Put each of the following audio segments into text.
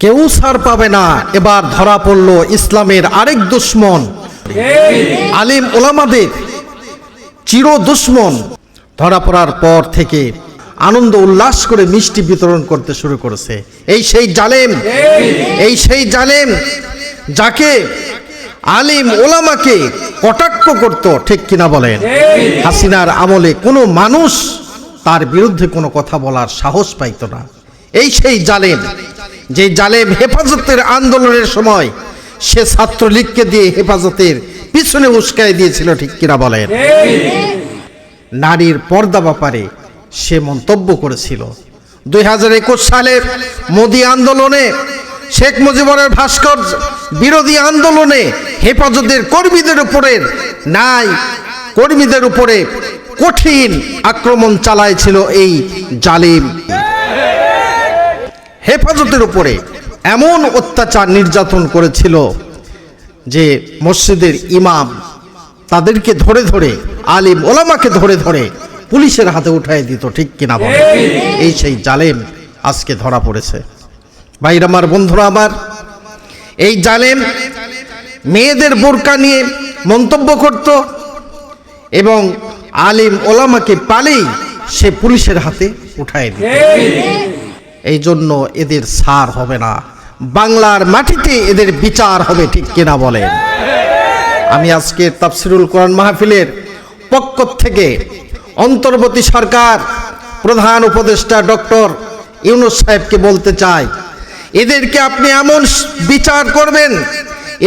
কেউ ছাড় পাবে না। এবার ধরা পড়ল ইসলামের আরেক দুশ্মন। আলিম ওলামাদের চির দুশ্মন। ধরা পড়ার পর থেকে আনন্দ উল্লাস করে মিষ্টি বিতরণ করতে শুরু করেছে। এই সেই জালেম, এই সেই জালেম যাকে আলিম ওলামাকে কটাক্ষ করত, ঠিক কিনা বলেন? হাসিনার আমলে কোনো মানুষ তার বিরুদ্ধে কোনো কথা বলার সাহস পাইত না। এই সেই জালেম যে জালেম হেফাজতের আন্দোলনের সময় সে ছাত্রলীগকে দিয়ে হেফাজতের পিছনে উস্কায় দিয়েছিল, ঠিক কিনা বলেন? নারীর পর্দা ব্যাপারে সে মন্তব্য করেছিল। দুই হাজার একুশ সালে মোদী আন্দোলনে শেখ মুজিবুরের ভাস্কর্য বিরোধী আন্দোলনে হেফাজতের কর্মীদের উপরে নাই কর্মীদের উপরে কঠিন আক্রমণ চালাইছিল এই জালিম। হেফাজতের উপরে এমন অত্যাচার নির্যাতন করেছিল যে মসজিদের ইমাম তাদেরকে ধরে ধরে, আলিম ওলামাকে ধরে ধরে পুলিশের হাতে উঠাই দিত, ঠিক কিনা বলে? এই সেই জালেম আজকে ধরা পড়েছে। ভাইর আমার, বন্ধুরা আমার, এই জালেম মেয়েদের বোরকা নিয়ে মন্তব্য করত এবং আলিম ওলামাকে পালেই সে পুলিশের হাতে উঠায় দিত। এই জন্য এদের সার হবে না। বাংলার মাটিতে এদের বিচার হবে ঠিক কিনা বলেন। আমি আজকে তাফসিরুল কোরআন মাহফিলের পক্ষ থেকে অন্তর্বর্তী সরকার, প্রধান উপদেষ্টা ডক্টর ইউনুস সাহেবকে বলতে চাই, এদেরকে আপনি এমন বিচার করবেন,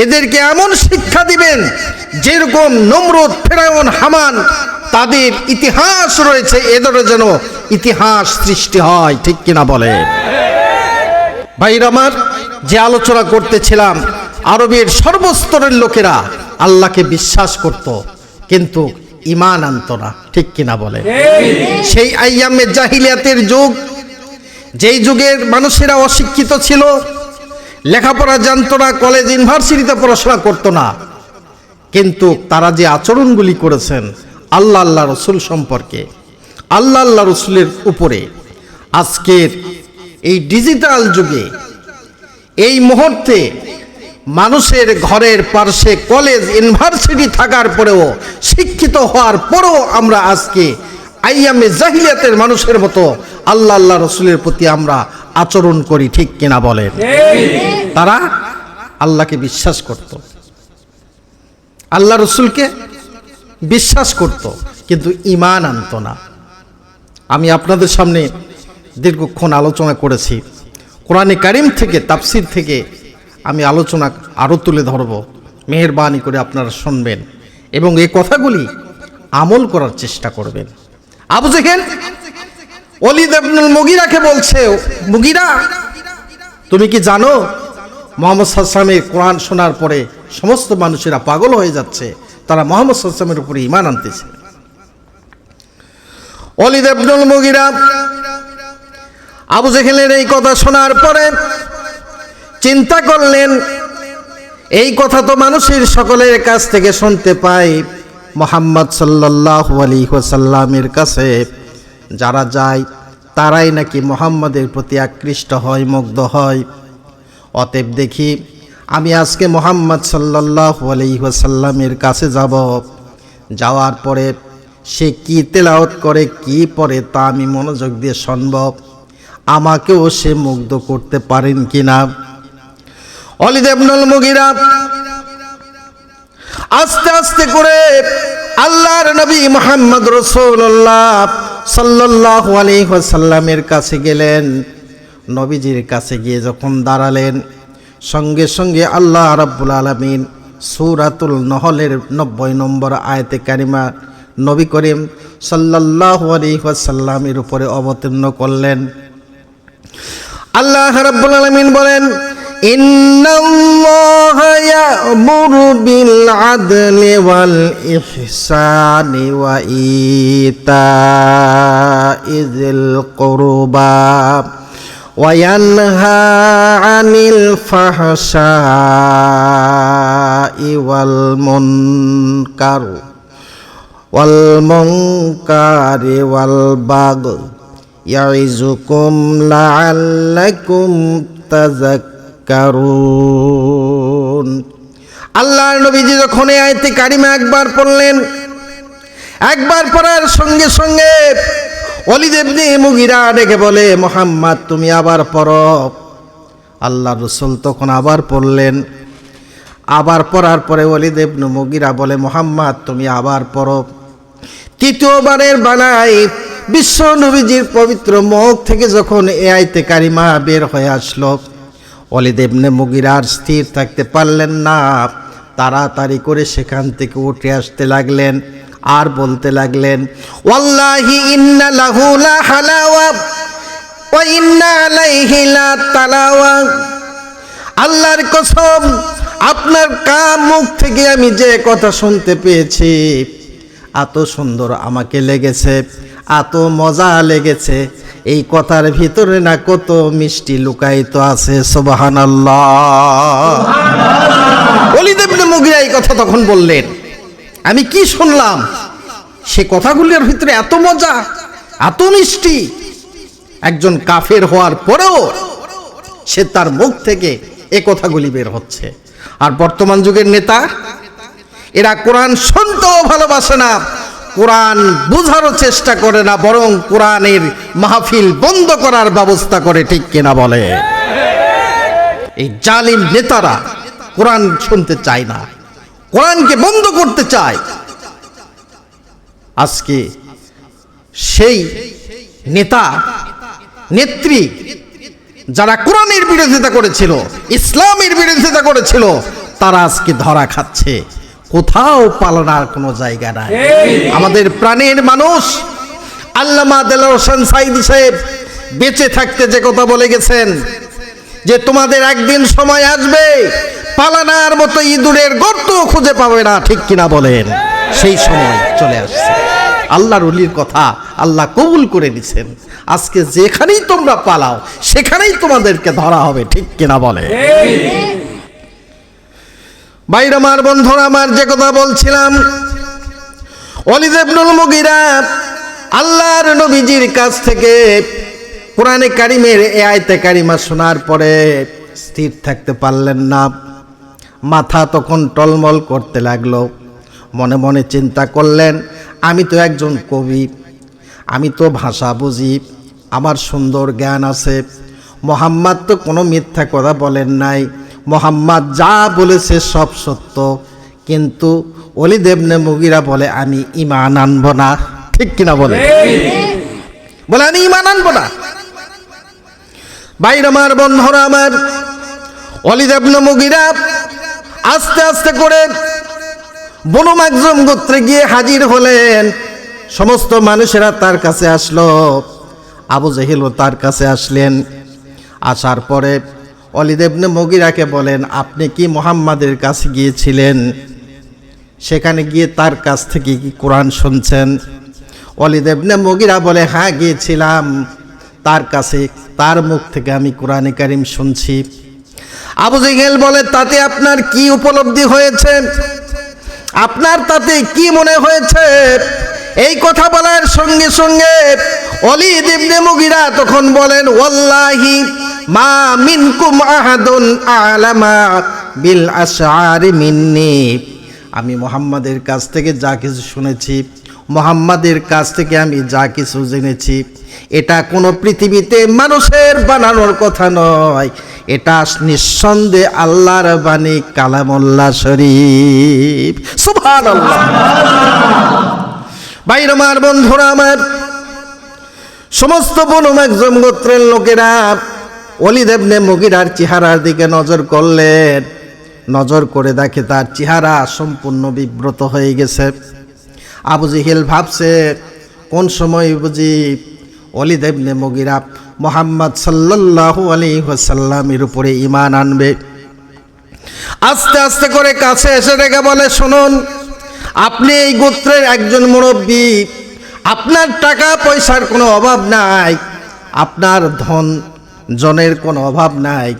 এদেরকে এমন শিক্ষা দিবেন, যেরকম নমরুদ, ফেরাউন, হামান, তাদের ইতিহাস রয়েছে এদেরও যেন ইতিহাস সৃষ্টি হয়, ঠিক কিনা বলে? ভাইর আমার, যে আলোচনা করতেছিলাম, আরবের সর্বস্তরের লোকেরা আল্লাহকে বিশ্বাস করত, কিন্তু ইমান আনত না, ঠিক কিনা বলে? সেই আইয়ামে জাহিলিয়াতের যুগ, যেই যুগের মানুষেরা অশিক্ষিত ছিল, লেখাপড়া জানতো না, কলেজ, ইউনিভার্সিটিতে পড়াশোনা করতো না, কিন্তু তারা যে আচরণগুলি করেছেন, আল্লাহ আল্লাহ রসুল সম্পর্কে আল্লাহ আল্লাহ রসুলের উপরে। আজকের এই ডিজিটাল যুগে, এই মুহূর্তে মানুষের ঘরের পার্শ্বে কলেজ ইউনিভার্সিটি থাকার পরেও, শিক্ষিত হওয়ার পরেও আমরা আজকে আইয়ামে জাহিলিয়াতের মানুষের মতো আল্লাহ আল্লাহ রসুলের প্রতি আমরা আচরণ করি, ঠিক কিনা বলেন? তারা আল্লাহকে বিশ্বাস করত। আল্লাহ রসুলকে বিশ্বাস করত, কিন্তু ইমান আনত না। আমি আপনাদের সামনে দীর্ঘক্ষণ আলোচনা করেছি। কোরআনে কারিম থেকে, তাফসির থেকে আমি আলোচনা আরও তুলে ধরব। মেহরবানি করে আপনারা শুনবেন এবং এই কথাগুলি আমল করার চেষ্টা করবেন। আবু অলিদ আবনুল মুগিরাকে বলছে, মুগিরা, তুমি কি জানো, মোহাম্মদ সাল্লামের কোরআন শোনার পরে সমস্ত মানুষেরা পাগল হয়ে যাচ্ছে। তারা মোহাম্মদ সাল্লামের উপরে ইমান আনতেছে। অলিদ আবনুল মুগিরা। আবু জেহেলের এই কথা শোনার পরে চিন্তা করলেন, এই কথা তো মানুষের সকলের কাছ থেকে শুনতে পাই। মোহাম্মদ সাল্লাহ আলী ওসাল্লামের কাছে যারা যায়, তারাই নাকি মোহাম্মদের প্রতি আকৃষ্ট হয়, মুগ্ধ হয়। অতএব দেখি, আমি আজকে মোহাম্মদ সাল্লাহ আলী ওসাল্লামের কাছে যাব। যাওয়ার পরে সে কি তেলাওত করে, কি পড়ে তা আমি মনোযোগ দিয়ে সম্ভব আমাকেও সে মুগ্ধ করতে পারেন কিনা? অলিদেবনুল মুগিরা আস্তে আস্তে করে আল্লাহর নবী মোহাম্মদ রসুল্লাহ সাল্লাহ আলহিহাসাল্লামের কাছে গেলেন। নবীজির কাছে গিয়ে যখন দাঁড়ালেন, সঙ্গে সঙ্গে আল্লাহ রাব্বুল আলমিন সুরাতুল নহলের নব্বই নম্বর আয়তে কারিমা নবী করিম সাল্লাহ আলহিহাসাল্লামের উপরে অবতীর্ণ করলেন। আল্লাহ রাব্বুল আলামিন বলেন, ইন্নাল্লাহ ইয়া'মুরু বিল আদলি ওয়াল ইহসানি ওয়া ইতাইযিল কুরবা ওয়া ইয়ানহা আনিল ফাহশাই ওয়াল মুনকার বাগয় ইয়াইজুকুম লাআল্লাকুম তাযাক্কারুন। তাদাক্কারুন আল্লাহর নবীজি যখন এই আয়তে কারিমা একবার পড়লেন, একবার পড়ার সঙ্গে সঙ্গে অলিদেবনি মুগিরা ডেকে বলে, মোহাম্মদ, তুমি আবার পড়ো। আল্লাহ রসুল তখন আবার পড়লেন। আবার পড়ার পরে অলিদেব মুগিরা বলে, মোহাম্মদ, তুমি আবার পড়ো। তৃতীয়বারের বানাই বিশ্ব নবীজির পবিত্র মুখ থেকে যখন এ আইতে কারিমা বের হয়ে আসলো অলিদেবনে মুগিরার স্থির থাকতে পারলেন না। তাড়াতাড়ি করে সেখান থেকে উঠে আসতে লাগলেন, আর বলতে লাগলেন, ওয়াল্লাহি ইন্না লাহু লা হালাওয়া ওয়া ইন্না আলাইহি লা তালাওয়া। আল্লাহর কসম, আপনার কাম মুখ থেকে আমি যে কথা শুনতে পেয়েছি এত সুন্দর আমাকে লেগেছে এত মজা লেগেছে। এই কথার ভিতরে না কত মিষ্টি লুকায়িত আছে সোবাহান অলিদেবনে মুগিরা এই কথা তখন বললেন আমি কি শুনলাম? সে কথাগুলির ভিতরে এত মজা এত মিষ্টি। একজন কাফের হওয়ার পরেও সে তার মুখ থেকে এ কথাগুলি বের হচ্ছে। আর বর্তমান যুগের নেতা এরা কোরআন শুনতেও ভালোবাসে না, কোরআন বোঝারও চেষ্টা করে না, বরং কোরআনের মাহফিল বন্ধ করার ব্যবস্থা করে, ঠিক কিনা বলে? এই জালিম নেতারা কোরআন শুনতে চায় না, কোরআনকে বন্ধ করতে চায়। আজকে সেই নেতা, নেত্রী যারা কোরআনের বিরোধিতা করেছিল, ইসলামের বিরোধিতা করেছিল, তারা আজকে ধরা খাচ্ছে। কোথাও পালনার কোনো জায়গা নাই। আমাদের প্রাণের মানুষ আল্লামা দেল হোসেন সাইদি সাহেব বেঁচে থাকতে যে কথা বলে গেছেন যে তোমাদের একদিন সময় আসবে পালানার মতো ইঁদুরের গর্ত খুঁজে পাবে না ঠিক কিনা বলেন? সেই সময় চলে আসছে। আল্লাহর উলির কথা আল্লাহ কবুল করে নিছেন। আজকে যেখানেই তোমরা পালাও সেখানেই তোমাদেরকে ধরা হবে ঠিক কিনা বলে বাইরে আমার বন্ধুরা আমার যে কথা বলছিলাম। অলিদেবনুল মুগিরা আল্লাহর নবীজির কাছ থেকে কোরআনে কারিমের এ আয়তে কারিমা শোনার পরে স্থির থাকতে পারলেন না। মাথা তখন টলমল করতে লাগল। মনে মনে চিন্তা করলেন, আমি তো একজন কবি, আমি তো ভাষা বুঝি, আমার সুন্দর জ্ঞান আছে। মোহাম্মদ তো কোনো মিথ্যা কথা বলেন নাই। মোহাম্মদ যা বলেছে সব সত্য। কিন্তু অলিদেবনে মুগিরা বলে, আমি ইমান আনব না। ঠিক কিনা বলে বলে, আমি ইমান আনব না। বাইর আমার, বন্ধুরা আমার অলিদেবনে মুগিরা আস্তে আস্তে করে বনু মাকজুম গোত্রে গিয়ে হাজির হলেন। সমস্ত মানুষেরা তার কাছে আসলো। আবু জেহিলও তার কাছে আসলেন। আসার পরে অলিদেবনে মগিরাকে বলেন, আপনি কি মোহাম্মদের কাছে গিয়েছিলেন? সেখানে গিয়ে তার কাছ থেকে কি কোরআন শুনছেন? অলিদেবনে মগিরা বলে হ্যাঁ গিয়েছিলাম। তার কাছে, তার মুখ থেকে আমি কোরআনে কারিম শুনছি। আবু জেহেল বলে, তাতে আপনার কি উপলব্ধি হয়েছে? আপনার তাতে কি মনে হয়েছে? এই কথা বলার সঙ্গে সঙ্গে অলি দেবনে মুগিরা তখন বলেন, ওয়াল্লাহি মা মিনকুম আহাদুন আলামা বিল আশআরি মিন্নি। আমি মোহাম্মদের কাছ থেকে যা কিছু শুনেছি, মোহাম্মদের কাছ থেকে আমি যা কিছু জেনেছি, এটা কোনো পৃথিবীতে মানুষের বানানোর কথা নয়। এটা নিঃসন্দেহে আল্লাহর বাণী কালামুল্লাহ শরীফ। সুভান আল্লাহ বাইরমার বন্ধুরা আমার, সমস্ত বনম একজন গোত্রের অলিদেবনে মগিরার চেহারার দিকে নজর করলেন। নজর করে দেখে তার চেহারা সম্পূর্ণ বিব্রত হয়ে গেছে। আবু জিহিল ভাবছে, কোন সময় বুঝি অলিদেবনে মগিরা মোহাম্মদ সাল্লাল্লাহু আলাইহি ওয়াসাল্লামের উপরে ইমান আনবে। আস্তে আস্তে করে কাছে এসে রেখে বলে, শুনুন, আপনি এই গোত্রের একজন মুরব্বী। আপনার টাকা পয়সার কোনো অভাব নাই। আপনার ধন জনের কোনো অভাব নাই।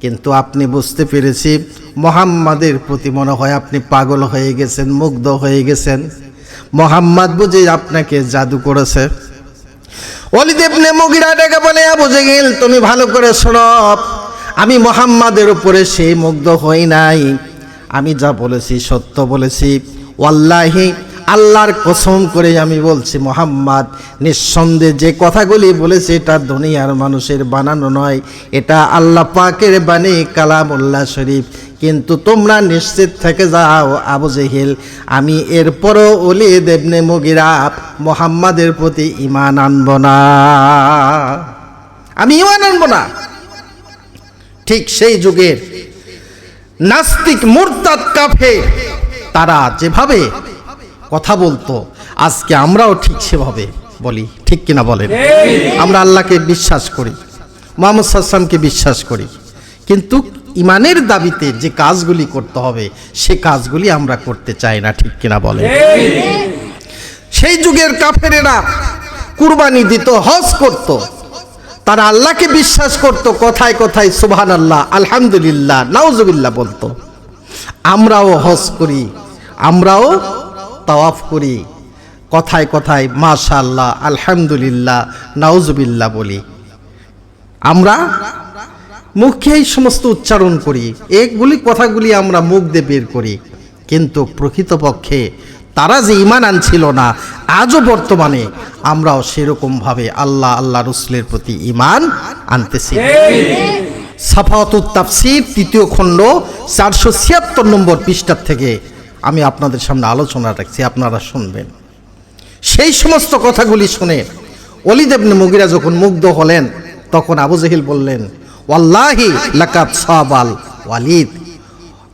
কিন্তু আপনি বুঝতে পেরেছি, মোহাম্মদের প্রতি মনে হয় আপনি পাগল হয়ে গেছেন, মুগ্ধ হয়ে গেছেন। মোহাম্মদ বুঝে আপনাকে জাদু করেছে। অলিদেবনে মুগিরা ডেকে বলে বুঝে জেগিল তুমি ভালো করে শোনো। আমি মোহাম্মদের উপরে সেই মুগ্ধ হই নাই। আমি যা বলেছি সত্য বলেছি। ওয়াল্লাহি আল্লাহর কসম করে আমি বলছি, মোহাম্মদ, নিঃসন্দেহে যে কথাগুলি বলেছে, এটা দুনিয়ার মানুষের বানানো নয়। এটা আল্লাহ পাকের বাণী, কালামুল্লাহ শরীফ। কিন্তু তোমরা নিশ্চিত থেকে যাও, আবু জেহিল, আমি এরপরও অলি দেবনে মুগিরা মোহাম্মদের প্রতি ইমান আনব না। আমি ইমান আনব না। ঠিক সেই যুগের নাস্তিক, মুরতাদ কাফে তারা যেভাবে কথা বলতো। আজকে আমরাও ঠিক সেভাবে বলি। ঠিক কিনা বলেন? আমরা আল্লাহকে বিশ্বাস করি, মোহাম্মদ সাল্লামকে বিশ্বাস করি। কিন্তু ইমানের দাবিতে যে কাজগুলি করতে হবে, সে কাজগুলি আমরা করতে চাই না, ঠিক কিনা বলেন? সেই যুগের কাফেরেরা কুরবানি দিত, হজ করত। তারা আল্লাহকে বিশ্বাস করত, কথায় কথায় সুবহান আল্লাহ আলহামদুলিল্লাহ, নাউজুবিল্লাহ বলতো। আমরাও হজ করি, আমরাও তাওয়াফ করি। কথায় কথায় মাশা আল্লাহ আলহামদুলিল্লাহ, নাউজুবিল্লাহ বলি। আমরা মুখে এই সমস্ত উচ্চারণ করি, এগুলি কথাগুলি আমরা মুখ দিয়ে বের করি। কিন্তু প্রকৃতপক্ষে তারা যে ইমান আনছিল না, আজও বর্তমানে আমরাও সেরকমভাবে আল্লাহ আল্লাহ রসুলের প্রতি ইমান আনতেছি। সাফাতুত তাফসির, তৃতীয় খণ্ড, চারশো ছিয়াত্তর নম্বর পৃষ্ঠার থেকে আমি আপনাদের সামনে আলোচনা রাখছি, আপনারা শুনবেন। সেই সমস্ত কথাগুলি শুনে অলিদেবনে মুগিরা যখন মুগ্ধ হলেন, তখন আবু জহিল বললেন, ওয়াল্লাহি লাকাত সাবাল ওয়ালিদ।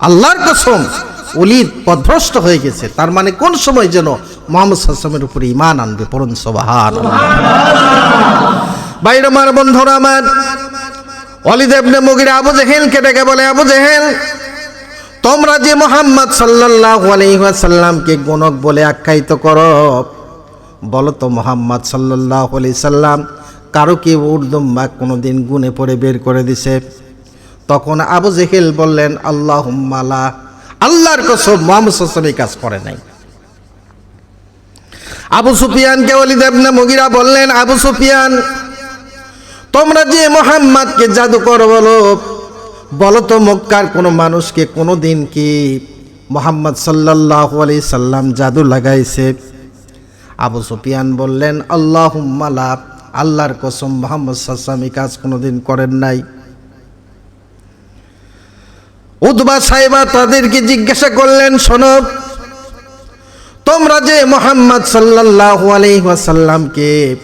আল্লাহর কসম অলিদ পথভ্রষ্ট হয়ে গেছে। তার মানে কোন সময় যেন মোহাম্মদ সাল্লামের উপরে ইমান আনবে? পরন সবাহান বাইরে আমার বন্ধুরা, আমার অলিদেবনে মুগিরা আবু জেহেলকে ডেকে বলে, আবু জেহেল তোমরা যে মোহাম্মদ সাল্লাহ আলহিহাসাল্লামকে গণক বলে আখ্যায়িত করো, বলো তো মোহাম্মদ সাল্লাহ আলি সাল্লাম কারও কি উর্দম বা কোনো দিন গুনে পড়ে বের করে দিছে? তখন আবু জেহেল বললেন আল্লাহ মালা আল্লাহর কসম, মোহাম্মদ সাল্লাম কাজ করে নাই। আবু সুফিয়ানকে অলিদেবনে মুগিরা বললেন, আবু সুফিয়ান, তোমরা যে মোহাম্মদকে জাদুকর বলো বলো তো মক্কার কোনো মানুষকে কোনো দিন কি মোহাম্মদ সাল্লাহ আলি সাল্লাম জাদু লাগাইছে? আবু সুফিয়ান বললেন আল্লাহ মালা আল্লাহর কসম মোহাম্মদ সাল্লামী কাজ কোনোদিন করেন নাই। উদ্বা সাহেবা তাদেরকে জিজ্ঞাসা করলেন শোনব তোমরা যে মোহাম্মদ সাল্লাহ আলহিহাসাল্লামকে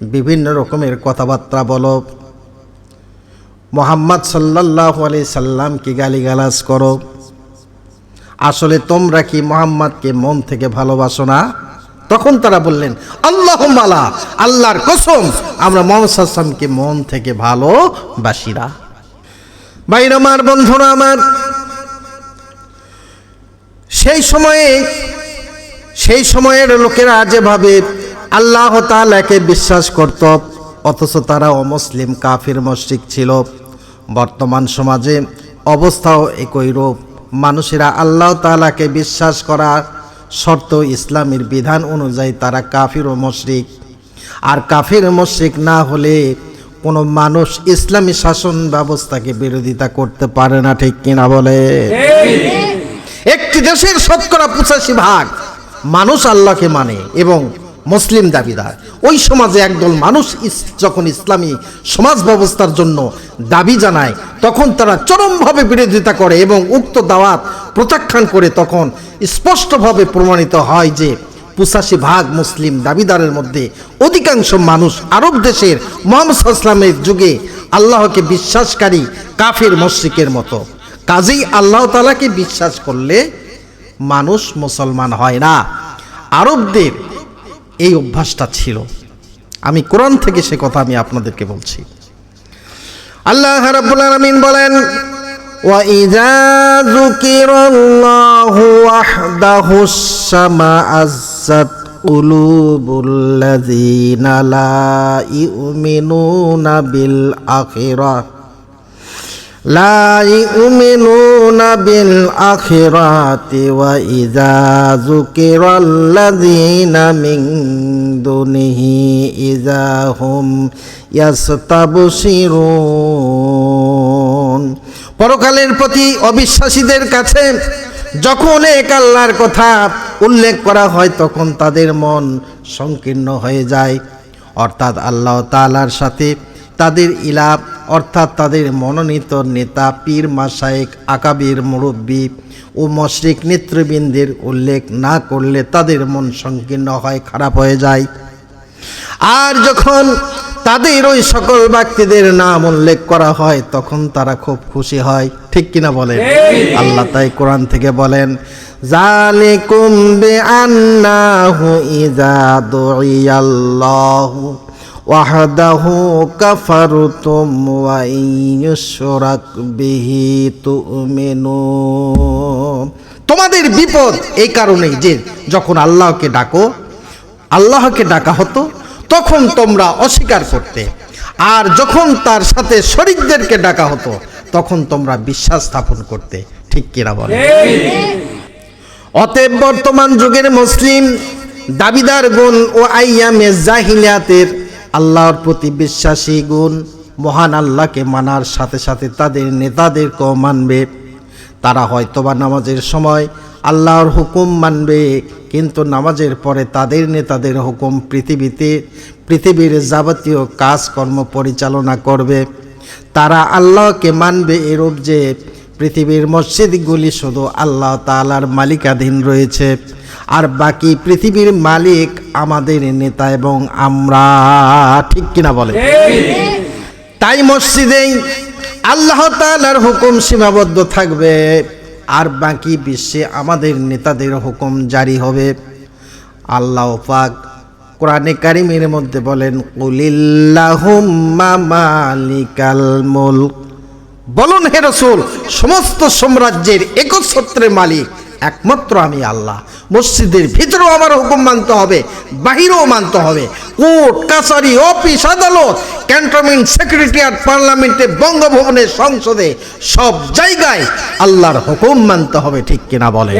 বিভিন্ন রকমের কথাবার্তা বলো মোহাম্মদ সাল্লাহ আলি সাল্লামকে গালিগালাজ করো? আসলে তোমরা কি মোহাম্মদকে মন থেকে ভালোবাসো না? তখন তারা বললেন আল্লাহ মালা আল্লাহর কসম, আমরা মোহাম্মদ সাল্লামকে মন থেকে ভালোবাসিরা বাইর আমার, বন্ধুরা আমার, সেই সময়ে, সেই সময়ের লোকেরা যেভাবে আল্লাহ তালাকে বিশ্বাস করত, অথচ তারা অমুসলিম কাফির মসজিদ ছিল। বর্তমান সমাজে অবস্থাও একই রূপ। মানুষেরা আল্লাহ তালাকে বিশ্বাস করার শর্ত ইসলামের বিধান অনুযায়ী তারা কাফির ও মশরিক। আর কাফির মশরিক না হলে কোনো মানুষ ইসলামী শাসন ব্যবস্থাকে বিরোধিতা করতে পারে না ঠিক কিনা বলে? একটি দেশের শতকরা পঁচাশি ভাগ মানুষ আল্লাহকে মানে এবং মুসলিম দাবিদার। ওই সমাজে একদল মানুষ যখন ইসলামী সমাজ ব্যবস্থার জন্য দাবি জানায়, তখন তারা চরমভাবে বিরোধিতা করে এবং উক্ত দাওয়াত প্রত্যাখ্যান করে তখন স্পষ্টভাবে প্রমাণিত হয় যে পঁচাশি ভাগ মুসলিম দাবিদারের মধ্যে অধিকাংশ মানুষ আরব দেশের মোহাম্মদ ইসলামের যুগে আল্লাহকে বিশ্বাসকারী কাফের মশ্রিকের মতো। কাজেই আল্লাহ তালাকে বিশ্বাস করলে মানুষ মুসলমান হয় না। আরবদের এই অভ্যাসটা ছিল আমি কোরআন থেকে সে কথা আমি আপনাদেরকে বলছি আল্লাহ রাব্বুল আলামিন বলেন وَإِذَا ذُكِرَ اللَّهُ وَحْدَهُ اشْمَأَزَّتْ قُلُوبُ الَّذِينَ لَا يُؤْمِنُونَ بِالْآخِرَةِ لا يؤمنون بالآخرة وإذا ذكر الذين من دونه إذا هم يستبشرون পরকালের প্রতি অবিশ্বাসীদের কাছে যখন এক আল্লাহর কথা উল্লেখ করা হয় তখন তাদের মন সংকীর্ণ হয়ে যায় অর্থাৎ আল্লাহ তাআলার সাথে তাদের ইলাপ অর্থাৎ তাদের মনোনীত নেতা পীর মাসায়েক আকাবির মুরব্বী ও মশরিক নেতৃবৃন্দের উল্লেখ না করলে তাদের মন সংকীর্ণ হয় খারাপ হয়ে যায়। আর যখন তাদের ওই সকল ব্যক্তিদের নাম উল্লেখ করা হয় তখন তারা খুব খুশি হয়। ঠিক কিনা বলেন? আল্লাহ তাই কোরআন থেকে বলেন জালিকুম বিআন্নাহু ইযা দুইয়াল্লাহু ওয়াহদাহু কাফারতুম ওয়া ইয়ুশরাক বিহি তুমিনুন তোমাদের বিপদ এই কারণেই যে যখন আল্লাহকে ডাকো, আল্লাহকে ডাকা হতো, তখন তোমরা অস্বীকার করতে। আর যখন তার সাথে শরীরদেরকে ডাকা হতো, তখন তোমরা বিশ্বাস স্থাপন করতে। ঠিক কিনা বলে? অতএব বর্তমান যুগের মুসলিম দাবিদার গুণ ও আইয়ামে জাহিলিয়াতের আল্লাহর প্রতি বিশ্বাসী গুণ, মহান আল্লাহকে মানার সাথে সাথে তাদের নেতাদেরকেও মানবে। তারা হয়তোবা নামাজের সময় আল্লাহর হুকুম মানবে, কিন্তু নামাজের পরে তাদের নেতাদের হুকুম পৃথিবীতে, পৃথিবীর যাবতীয় কাজকর্ম পরিচালনা করবে। তারা আল্লাহকে মানবে এরূপ যে, পৃথিবীর মসজিদগুলি শুধু আল্লাহ তালার মালিকাধীন রয়েছে, আর বাকি পৃথিবীর মালিক আমাদের নেতা এবং আমরা ঠিক কিনা বলে তাই মসজিদেই আল্লাহ তাআলার হুকুম সীমাবদ্ধ থাকবে আর বাকি বিশ্বে আমাদের নেতাদের হুকুম জারি হবে। আল্লাহ পাক কোরআনে কারিমের মধ্যে বলেন মালিকাল মুলক। বলুন হে রসুল সমস্ত সাম্রাজ্যের একচ্ছত্রের মালিক একমাত্র আমি আল্লাহ। মসজিদের ভিতরেও আমার হুকুম মানতে হবে, বাহিরেও মানতে হবে। কোর্ট, কাছারি, অফিস, আদালত, ক্যান্টনমেন্ট সেক্রেটারিয়াট পার্লামেন্টে, বঙ্গভবনে, সংসদে, সব জায়গায় আল্লাহর হুকুম মানতে হবে, ঠিক কিনা বলে